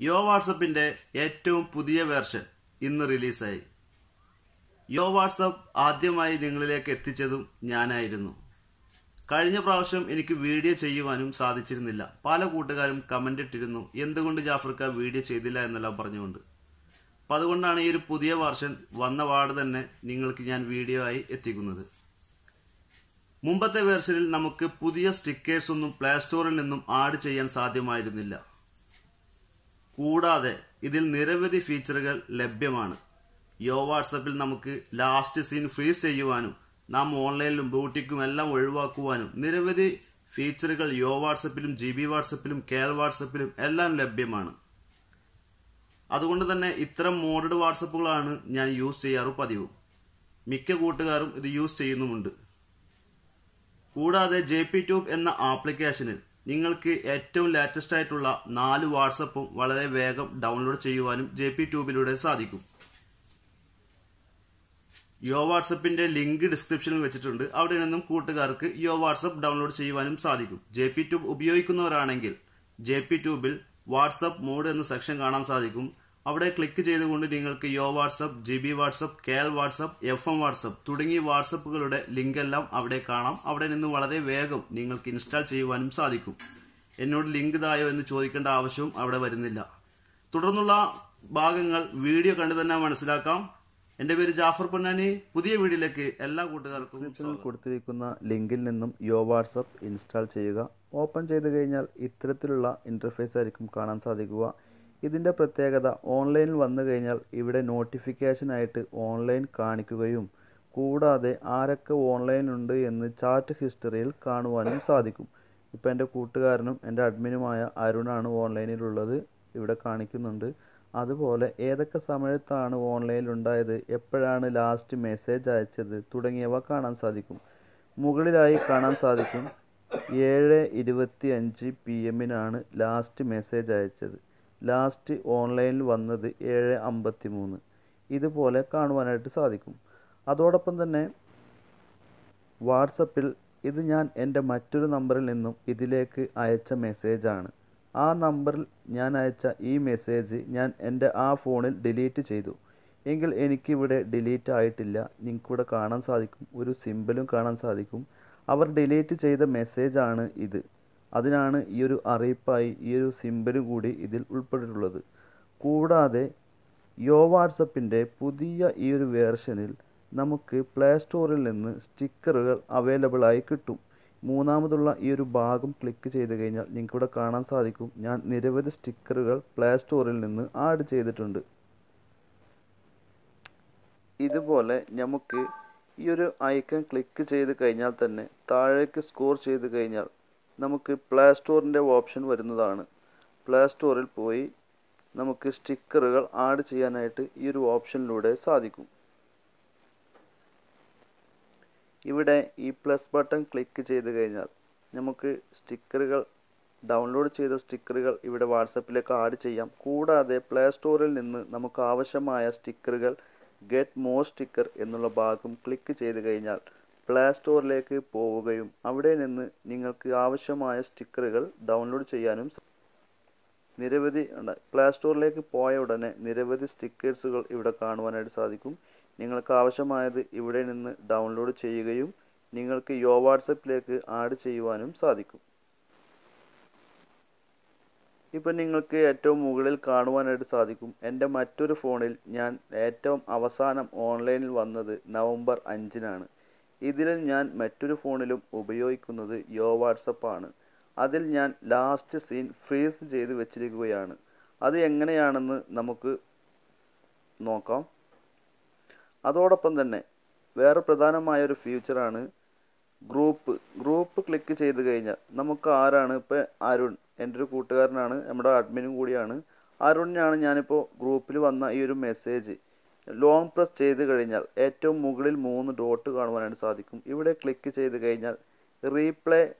യോ വാട്സപ്പിന്റെ ഏറ്റവും പുതിയ വേർഷൻ ഇന്ന് റിലീസായി യോ വാട്സപ്പ് ആദ്യമായി നിങ്ങളിലേക്ക് എത്തിച്ചതും ഞാനായിരുന്നു. കഴിഞ്ഞ പ്രാവശ്യം എനിക്ക് വീഡിയോ ചെയ്യുവാനും സാധിച്ചിരുന്നില്ല. പല കൂട്ടുകാരും കമന്റ് ഇട്ടിരുന്നു എന്തുകൊണ്ട് ജാഫർക്ക വീഡിയോ ചെയ്തില്ല? എന്നെല്ലാം പറഞ്ഞുകൊണ്ട്. അപ്പൊ അതുകൊണ്ടാണ് ഈ ഒരു പുതിയ വർഷൻ വന്ന പാട് തന്നെ നിങ്ങൾക്ക് ഞാൻ വീഡിയോ ആയി എത്തിക്കുന്നത്. മുമ്പത്തെ വേർഷനിൽ നമുക്ക് പുതിയ സ്റ്റിക്കേഴ്സ് ഒന്നും പ്ലേ സ്റ്റോറിൽ നിന്നും ആഡ് ചെയ്യാൻ സാധ്യമായിരുന്നില്ല. കൂടാതെ ഇതിൽ നിരവധി ഫീച്ചറുകൾ ലഭ്യമാണ്. യോ വാട്സപ്പിൽ നമുക്ക് ലാസ്റ്റ് സീൻ ഫ്രീസ് ചെയ്യുവാനും നാം ഓൺലൈനിലും ബ്യൂട്ടിക്കും എല്ലാം ഒഴിവാക്കുവാനും നിരവധി ഫീച്ചറുകൾ യോ വാട്സപ്പിലും ജി ബി വാട്സപ്പിലും കേൾ വാട്സപ്പിലും എല്ലാം ലഭ്യമാണ്. അതുകൊണ്ട് തന്നെ ഇത്തരം മോഡഡ് വാട്സപ്പുകളാണ് ഞാൻ യൂസ് ചെയ്യാറ് പതിവ്. മിക്ക കൂട്ടുകാരും ഇത് യൂസ് ചെയ്യുന്നുമുണ്ട്. കൂടാതെ ജെ പി ട്യൂബ് എന്ന ആപ്ലിക്കേഷനിൽ നിങ്ങൾക്ക് ഏറ്റവും ലേറ്റസ്റ്റ് ആയിട്ടുള്ള നാല് വാട്സപ്പും വളരെ വേഗം ഡൗൺലോഡ് ചെയ്യുവാനും ജെ പി ട്യൂബിലൂടെ സാധിക്കും. യോ വാട്സപ്പിന്റെ ലിങ്ക് ഡിസ്ക്രിപ്ഷനിൽ വെച്ചിട്ടുണ്ട്. അവിടെ നിന്നും കൂട്ടുകാർക്ക് യോ വാട്സപ്പ് ഡൗൺലോഡ് ചെയ്യുവാനും സാധിക്കും. ജെ പി ട്യൂബ് ഉപയോഗിക്കുന്നവരാണെങ്കിൽ ജെ പി ട്യൂബിൽ വാട്സപ്പ് മോഡ് എന്ന സെക്ഷൻ കാണാൻ സാധിക്കും. അവിടെ ക്ലിക്ക് ചെയ്തുകൊണ്ട് നിങ്ങൾക്ക് yo WhatsApp G B WhatsApp KL WhatsApp F M WhatsApp തുടങ്ങിയ വാട്സപ്പുകളുടെ ലിങ്ക് എല്ലാം അവിടെ കാണാം. അവിടെ നിന്ന് വളരെ വേഗം നിങ്ങൾക്ക് ഇൻസ്റ്റാൾ ചെയ്യുവാനും സാധിക്കും. എന്നോട് ലിങ്ക് ഇതായോ എന്ന് ചോദിക്കേണ്ട ആവശ്യവും അവിടെ വരുന്നില്ല. തുടർന്നുള്ള ഭാഗങ്ങൾ വീഡിയോ കണ്ടു തന്നെ മനസ്സിലാക്കാം. എന്റെ പേര് ജാഫർ പൊന്നാനി. പുതിയ വീഡിയോയിലേക്ക് എല്ലാ കൂട്ടുകാർക്കും കൊടുത്തിരിക്കുന്ന ലിങ്കിൽ നിന്നും യോ വാട്സപ്പ് ഇൻസ്റ്റാൾ ചെയ്യുക. ഓപ്പൺ ചെയ്ത് കഴിഞ്ഞാൽ ഇത്തരത്തിലുള്ള ഇന്റർഫേസ് ആയിരിക്കും കാണാൻ സാധിക്കുക. ഇതിന്റെ പ്രത്യേകത ഓൺലൈനിൽ വന്നു കഴിഞ്ഞാൽ ഇവിടെ നോട്ടിഫിക്കേഷനായിട്ട് ഓൺലൈൻ കാണിക്കുകയും കൂടാതെ ആരൊക്കെ ഓൺലൈനുണ്ട് എന്ന് ചാറ്റ് ഹിസ്റ്ററിയിൽ കാണുവാനും സാധിക്കും. ഇപ്പോൾ എന്റെ കൂട്ടുകാരനും എന്റെ അഡ്മിനുമായ അരുണാണ് ഓൺലൈനിലുള്ളത് ഇവിടെ കാണിക്കുന്നുണ്ട്. അതുപോലെ ഏതൊക്കെ സമയത്താണ് ഓൺലൈനിൽ ഉണ്ടായത് എപ്പോഴാണ് ലാസ്റ്റ് മെസ്സേജ് അയച്ചത് തുടങ്ങിയവ കാണാൻ സാധിക്കും. മുകളിലായി കാണാൻ സാധിക്കും. ഏഴ് ഇരുപത്തി അഞ്ച് പി എമ്മിനാണ് ലാസ്റ്റ് മെസ്സേജ് അയച്ചത്. ലാസ്റ്റ് ഓൺലൈനിൽ വന്നത് ഏഴ് അമ്പത്തി മൂന്ന് ഇതുപോലെ കാണുവാനായിട്ട് സാധിക്കും. അതോടൊപ്പം തന്നെ വാട്സപ്പിൽ ഇത് ഞാൻ എന്റെ മറ്റൊരു നമ്പറിൽ നിന്നും ഇതിലേക്ക് അയച്ച മെസ്സേജാണ് ആ നമ്പറിൽ ഞാൻ അയച്ച ഈ മെസ്സേജ് ഞാൻ എന്റെ ആ ഫോണിൽ ഡിലീറ്റ് ചെയ്തു. എങ്കിൽ എനിക്കിവിടെ ഡിലീറ്റ് ആയിട്ടില്ല. നിങ്ങൾക്കിവിടെ കാണാൻ സാധിക്കും. ഒരു സിമ്പിളും കാണാൻ സാധിക്കും. അവർ ഡിലീറ്റ് ചെയ്ത മെസ്സേജാണ് ഇത്. അതിനാണ് ഈ ഒരു അറിയിപ്പായി ഒരു സിംബലും കൂടി ഇതിൽ ഉൾപ്പെട്ടിട്ടുള്ളത്. കൂടാതെ യോ വാട്സപ്പിന്റെ പുതിയ ഈ ഒരു വേർഷനിൽ നമുക്ക് പ്ലേ സ്റ്റോറിൽ നിന്ന് സ്റ്റിക്കറുകൾ അവൈലബിൾ ആയി കിട്ടും. മൂന്നാമതുള്ള ഈ ഒരു ഭാഗം ക്ലിക്ക് ചെയ്ത് കഴിഞ്ഞാൽ നിങ്ങൾക്ക് ഇവിടെ കാണാൻ സാധിക്കും. ഞാൻ നിരവധി സ്റ്റിക്കറുകൾ പ്ലേ സ്റ്റോറിൽ നിന്ന് ആഡ് ചെയ്തിട്ടുണ്ട്. ഇതുപോലെ നമുക്ക് ഈ ഒരു ഐക്കൺ ക്ലിക്ക് ചെയ്ത് കഴിഞ്ഞാൽ തന്നെ താഴേക്ക് സ്കോർ ചെയ്ത് കഴിഞ്ഞാൽ നമുക്ക് പ്ലേ സ്റ്റോറിന്റെ ഓപ്ഷൻ വരുന്നതാണ്. പ്ലേ സ്റ്റോറിൽ പോയി നമുക്ക് സ്റ്റിക്കറുകൾ ആഡ് ചെയ്യാനായിട്ട് ഈ ഒരു ഓപ്ഷനിലൂടെ സാധിക്കും. ഇവിടെ ഈ പ്ലസ് ബട്ടൺ ക്ലിക്ക് ചെയ്ത് കഴിഞ്ഞാൽ നമുക്ക് സ്റ്റിക്കറുകൾ ഡൗൺലോഡ് ചെയ്ത സ്റ്റിക്കറുകൾ ഇവിടെ വാട്സപ്പിലേക്ക് ആഡ് ചെയ്യാം. കൂടാതെ പ്ലേ സ്റ്റോറിൽ നിന്ന് നമുക്ക് ആവശ്യമായ സ്റ്റിക്കറുകൾ ഗെറ്റ് മോർ സ്റ്റിക്കർ എന്നുള്ള ഭാഗം ക്ലിക്ക് ചെയ്ത് കഴിഞ്ഞാൽ പ്ലേ സ്റ്റോറിലേക്ക് പോവുകയും അവിടെ നിന്ന് നിങ്ങൾക്ക് ആവശ്യമായ സ്റ്റിക്കറുകൾ ഡൗൺലോഡ് ചെയ്യാനും നിരവധി പ്ലേ സ്റ്റോറിലേക്ക് പോയ ഉടനെ നിരവധി സ്റ്റിക്കേഴ്സുകൾ ഇവിടെ കാണുവാനായിട്ട് സാധിക്കും. നിങ്ങൾക്ക് ആവശ്യമായത് ഇവിടെ നിന്ന് ഡൗൺലോഡ് ചെയ്യുകയും നിങ്ങൾക്ക് യോ വാട്സപ്പിലേക്ക് ആഡ് ചെയ്യുവാനും സാധിക്കും. ഇപ്പം നിങ്ങൾക്ക് ഏറ്റവും മുകളിൽ കാണുവാനായിട്ട് സാധിക്കും. എന്റെ മറ്റൊരു ഫോണിൽ ഞാൻ ഏറ്റവും അവസാനം ഓൺലൈനിൽ വന്നത് നവംബർ അഞ്ചിനാണ്. ഇതിൽ ഞാൻ മറ്റൊരു ഫോണിലും ഉപയോഗിക്കുന്നത് യോ വാട്സപ്പ് ആണ്. അതിൽ ഞാൻ ലാസ്റ്റ് സീൻ ഫ്രീസ് ചെയ്ത് വെച്ചിരിക്കുകയാണ്. അത് എങ്ങനെയാണെന്ന് നമുക്ക് നോക്കാം. അതോടൊപ്പം തന്നെ വേറെ പ്രധാനമായ ഒരു ഫീച്ചറാണ് ഗ്രൂപ്പ് ഗ്രൂപ്പ് ക്ലിക്ക് ചെയ്ത് കഴിഞ്ഞാൽ നമുക്ക് ആരാണ് ഇപ്പോൾ അരുൺ എന്റെ ഒരു കൂട്ടുകാരനാണ് നമ്മുടെ അഡ്മിനും കൂടിയാണ്. അരുണിനാണ് ഞാനിപ്പോൾ ഗ്രൂപ്പിൽ വന്ന ഈ ഒരു മെസ്സേജ് ലോങ് പ്രസ് ചെയ്ത് കഴിഞ്ഞാൽ ഏറ്റവും മുകളിൽ മൂന്ന് ഡോട്ട് കാണുവാനായിട്ട് സാധിക്കും. ഇവിടെ ക്ലിക്ക് ചെയ്ത് കഴിഞ്ഞാൽ റീപ്ലേ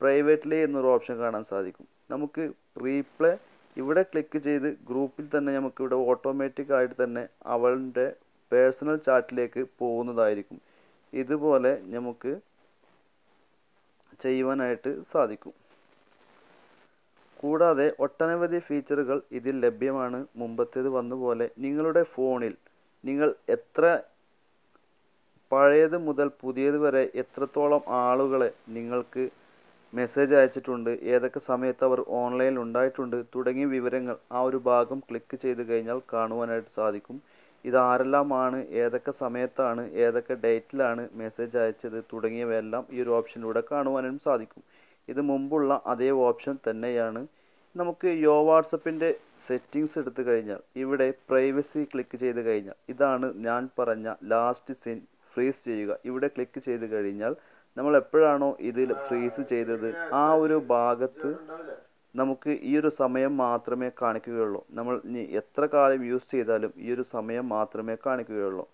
പ്രൈവറ്റ്ലി എന്നൊരു ഓപ്ഷൻ കാണാൻ സാധിക്കും. നമുക്ക് റീപ്ലേ ഇവിടെ ക്ലിക്ക് ചെയ്ത് ഗ്രൂപ്പിൽ തന്നെ നമുക്ക് ഇവിടെ ഓട്ടോമാറ്റിക് ആയിട്ട് തന്നെ അവളുടെ പേഴ്സണൽ ചാറ്റിലേക്ക് പോകുന്നതായിരിക്കും. ഇതുപോലെ നമുക്ക് ചെയ്യുവാനായിട്ട് സാധിക്കും. കൂടാതെ ഒട്ടനവധി ഫീച്ചറുകൾ ഇതിൽ ലഭ്യമാണ്. മുമ്പത്തേത് വന്നപോലെ നിങ്ങളുടെ ഫോണിൽ നിങ്ങൾ എത്ര പഴയത് മുതൽ പുതിയത് വരെ എത്രത്തോളം ആളുകളെ നിങ്ങൾക്ക് മെസ്സേജ് അയച്ചിട്ടുണ്ട് ഏതൊക്കെ സമയത്ത് അവർ ഓൺലൈനിൽ ഉണ്ടായിട്ടുണ്ട് തുടങ്ങിയ വിവരങ്ങൾ ആ ഒരു ഭാഗം ക്ലിക്ക് ചെയ്ത് കഴിഞ്ഞാൽ കാണുവാനായിട്ട് സാധിക്കും. ഇത് ആരെല്ലാമാണ് ഏതൊക്കെ സമയത്താണ് ഏതൊക്കെ ഡേറ്റിലാണ് മെസ്സേജ് അയച്ചത് തുടങ്ങിയവയെല്ലാം ഈ ഒരു ഓപ്ഷനിലൂടെ കാണുവാനും സാധിക്കും. ഇത് മുമ്പുള്ള അതേ ഓപ്ഷൻ തന്നെയാണ് നമുക്ക് യോ വാട്സപ്പിന്റെ സെറ്റിങ്സ് എടുത്തു കഴിഞ്ഞാൽ ഇവിടെ പ്രൈവസി ക്ലിക്ക് ചെയ്ത് കഴിഞ്ഞാൽ ഇതാണ് ഞാൻ പറഞ്ഞ ലാസ്റ്റ് സീൻ ഫ്രീസ് ചെയ്യുക. ഇവിടെ ക്ലിക്ക് ചെയ്ത് കഴിഞ്ഞാൽ നമ്മൾ എപ്പോഴാണോ ഇതിൽ ഫ്രീസ് ചെയ്തത് ആ ഒരു ഭാഗത്ത് നമുക്ക് ഈ ഒരു സമയം മാത്രമേ കാണിക്കുകയുള്ളൂ. നമ്മൾ ഇനി എത്ര കാലം യൂസ് ചെയ്താലും ഈ ഒരു സമയം മാത്രമേ കാണിക്കുകയുള്ളൂ.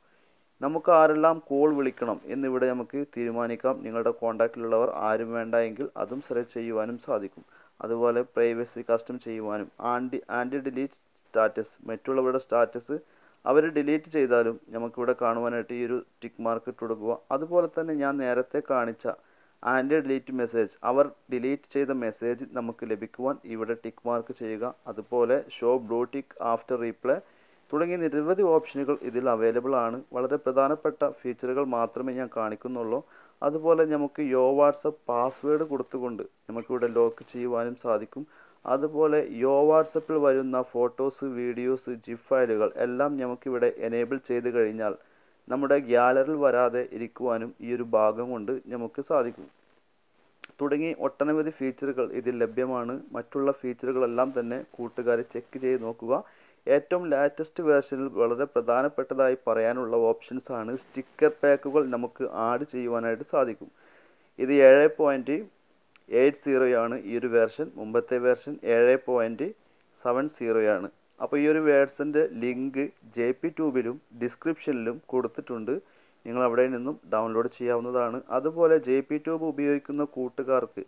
നമുക്ക് ആരെല്ലാം കോൾ വിളിക്കണം എന്നിവിടെ നമുക്ക് തീരുമാനിക്കാം. നിങ്ങളുടെ കോണ്ടാക്റ്റിലുള്ളവർ ആരും വേണ്ട എങ്കിൽ അതും സെലക്ട് ചെയ്യുവാനും സാധിക്കും. അതുപോലെ പ്രൈവസി കസ്റ്റം ചെയ്യുവാനും ആന്റി ആന്റി ഡിലീറ്റ് സ്റ്റാറ്റസ് മറ്റുള്ളവരുടെ സ്റ്റാറ്റസ് അവർ ഡിലീറ്റ് ചെയ്താലും നമുക്കിവിടെ കാണുവാനായിട്ട് ഈ ഒരു ടിക്ക് മാർക്ക് ഇട്ട് കൊടുക്കുക. അതുപോലെ തന്നെ ഞാൻ നേരത്തെ കാണിച്ച ആന്റി ഡിലീറ്റ് മെസ്സേജ് അവർ ഡിലീറ്റ് ചെയ്ത മെസ്സേജ് നമുക്ക് ലഭിക്കുവാൻ ഇവിടെ ടിക്ക് മാർക്ക് ചെയ്യുക. അതുപോലെ show blue tick after replay തുടങ്ങിയ നിരവധി ഓപ്ഷനുകൾ ഇതിൽ അവൈലബിൾ ആണ്. വളരെ പ്രധാനപ്പെട്ട ഫീച്ചറുകൾ മാത്രമേ ഞാൻ കാണിക്കുന്നുള്ളൂ. അതുപോലെ നമുക്ക് യോ വാട്സപ്പ് പാസ്വേഡ് കൊടുത്തുകൊണ്ട് നമുക്കിവിടെ ലോക്ക് ചെയ്യുവാനും സാധിക്കും. അതുപോലെ യോ വാട്സപ്പിൽ വരുന്ന ഫോട്ടോസ് വീഡിയോസ് ജിഫ് ഫയലുകൾ എല്ലാം നമുക്കിവിടെ എനേബിൾ ചെയ്ത് കഴിഞ്ഞാൽ നമ്മുടെ ഗ്യാലറിയിൽ വരാതെ ഇരിക്കുവാനും ഈ ഒരു ഭാഗം കൊണ്ട് നമുക്ക് സാധിക്കും. തുടങ്ങി ഒട്ടനവധി ഫീച്ചറുകൾ ഇതിൽ ലഭ്യമാണ്. മറ്റുള്ള ഫീച്ചറുകളെല്ലാം തന്നെ കൂട്ടുകാരെ ചെക്ക് ചെയ്ത് നോക്കുക. ഏറ്റവും ലാറ്റസ്റ്റ് വേർഷനിൽ വളരെ പ്രധാനപ്പെട്ടതായി പറയാനുള്ള ഓപ്ഷൻസ് ആണ് സ്റ്റിക്കർ പാക്കുകൾ നമുക്ക് ആഡ് ചെയ്യുവാനായിട്ട് സാധിക്കും. ഇത് ഏഴ് പോയിന്റ് എയ്റ്റ് സീറോയാണ് ഈ ഒരു വേർഷൻ മുമ്പത്തെ വേർഷൻ ഏഴ് പോയിന്റ് സെവൻ സീറോയാണ് അപ്പോൾ ഈ ഒരു വേർഷന്റെ ലിങ്ക് ജെ പി ട്യൂബിലും ഡിസ്ക്രിപ്ഷനിലും കൊടുത്തിട്ടുണ്ട്. നിങ്ങൾ അവിടെ നിന്നും ഡൗൺലോഡ് ചെയ്യാവുന്നതാണ്. അതുപോലെ ജെ പി ട്യൂബ് ഉപയോഗിക്കുന്ന കൂട്ടുകാർക്ക്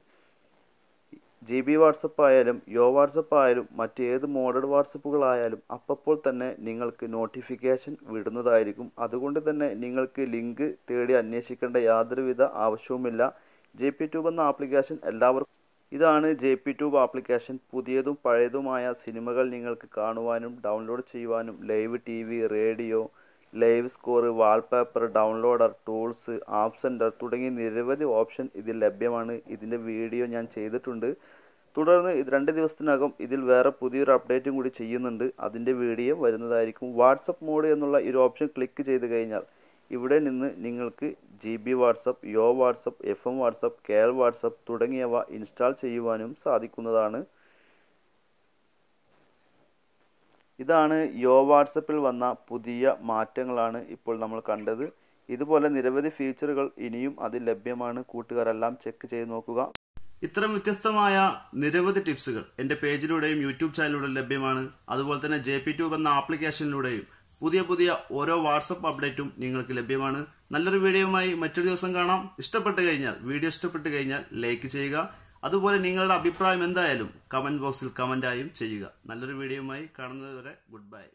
ജി ബി വാട്സപ്പ് ആയാലും യോ വാട്സപ്പ് ആയാലും മറ്റേത് മോഡൽ വാട്സപ്പുകളായാലും അപ്പോൾ തന്നെ നിങ്ങൾക്ക് നോട്ടിഫിക്കേഷൻ വിടുന്നതായിരിക്കും. അതുകൊണ്ട് തന്നെ നിങ്ങൾക്ക് ലിങ്ക് തേടി അന്വേഷിക്കേണ്ട യാതൊരുവിധ ആവശ്യവുമില്ല. ജെ പി ട്യൂബ് എന്ന ആപ്ലിക്കേഷൻ എല്ലാവർക്കും ഇതാണ്. ജെ പി ട്യൂബ് ആപ്ലിക്കേഷൻ പുതിയതും പഴയതുമായ സിനിമകൾ നിങ്ങൾക്ക് കാണുവാനും ഡൗൺലോഡ് ചെയ്യുവാനും live T V radio live score wallpaper downloader tools app centre തുടങ്ങിയ നിരവധി ഓപ്ഷൻ ഇതിൽ ലഭ്യമാണ്. ഇതിന്റെ വീഡിയോ ഞാൻ ചെയ്തിട്ടുണ്ട്. തുടർന്ന് ഇത് രണ്ട് ദിവസത്തിനകം ഇതിൽ വേറെ പുതിയൊരു അപ്ഡേറ്റും കൂടി ചെയ്യുന്നുണ്ട്. അതിന്റെ വീഡിയോ വരുന്നതായിരിക്കും. വാട്സപ്പ് മോഡ് എന്നുള്ള ഒരു ഓപ്ഷൻ ക്ലിക്ക് ചെയ്ത് കഴിഞ്ഞാൽ ഇവിടെ നിന്ന് നിങ്ങൾക്ക് G B WhatsApp yo WhatsApp F M WhatsApp K L WhatsApp തുടങ്ങിയവ ഇൻസ്റ്റാൾ ചെയ്യുവാനും സാധിക്കുന്നതാണ്. ഇതാണ് യോ വാട്സപ്പിൽ വന്ന പുതിയ മാറ്റങ്ങളാണ് ഇപ്പോൾ നമ്മൾ കണ്ടത്. ഇതുപോലെ നിരവധി ഫീച്ചറുകൾ ഇനിയും അതിൽ ലഭ്യമാണ്. കൂട്ടുകാരെല്ലാം ചെക്ക് ചെയ്ത് നോക്കുക. ഇത്തരം വ്യത്യസ്തമായ നിരവധി ടിപ്സുകൾ എന്റെ പേജിലൂടെയും യൂട്യൂബ് ചാനലിലൂടെ ലഭ്യമാണ്. അതുപോലെ തന്നെ ജെ പി ട്യൂബ് എന്ന ആപ്ലിക്കേഷനിലൂടെയും പുതിയ പുതിയ ഓരോ വാട്സപ്പ് അപ്ഡേറ്റും നിങ്ങൾക്ക് ലഭ്യമാണ്. നല്ലൊരു വീഡിയോയുമായി മറ്റൊരു ദിവസം കാണാം. ഇഷ്ടപ്പെട്ട് കഴിഞ്ഞാൽ വീഡിയോ ഇഷ്ടപ്പെട്ട് കഴിഞ്ഞാൽ ലൈക്ക് ചെയ്യുക. അതുപോലെ നിങ്ങളുടെ അഭിപ്രായം എന്തായാലും കമന്റ് ബോക്സിൽ കമന്റായും ചെയ്യുക. നല്ലൊരു വീഡിയോയുമായി കാണുന്നതുവരെ ഗുഡ് ബൈ.